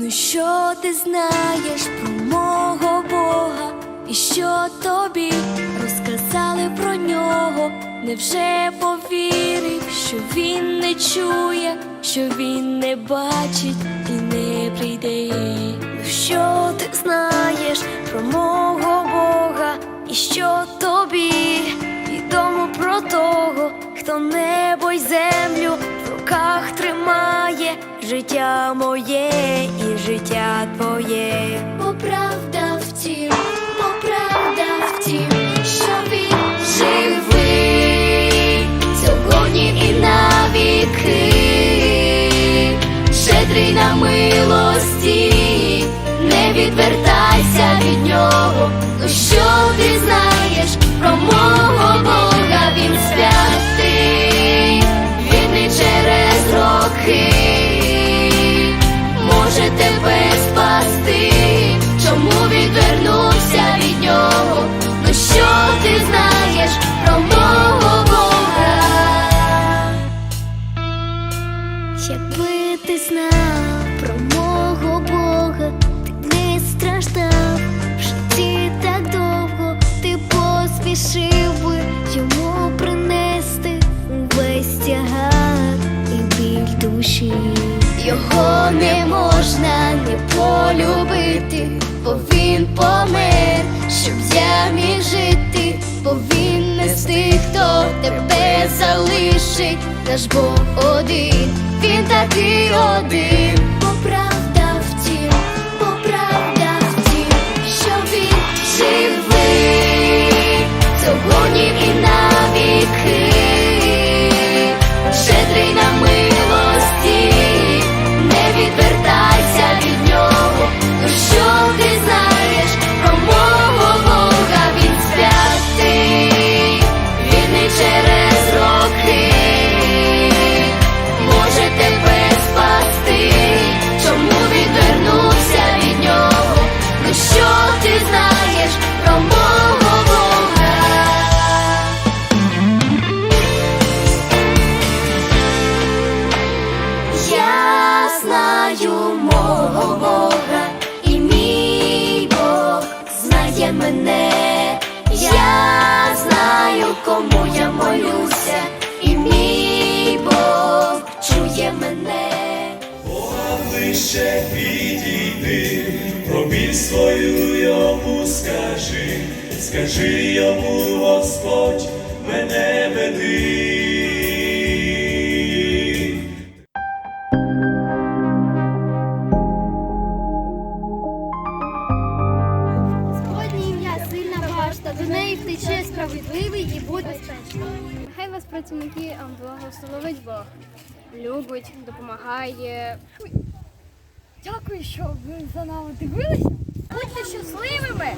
Ну що ти знаєш про мого Бога? І що тобі розказали про нього? Невже повірив, що він не чує, що він не бачить і не прийде? Ну що ти знаєш про мого Бога? І що тобі відомо про того, хто небо й землю в руках тримає життя моє і життя твоє. Не можна не полюбити, бо він помер, щоб я міг жити, бо він не хто тебе залишить, наш Бог один, він такий один, кому я молюся, і мій Бог чує мене. ближче підійди, про біль свою йому скажи, скажи йому, Господь, мене веди. До неї втече справедливий і буде безпечно. Хай вас працівники благословить Бог. Любить, допомагає. Дякую, що ви за нами дивилися. Будьте щасливими,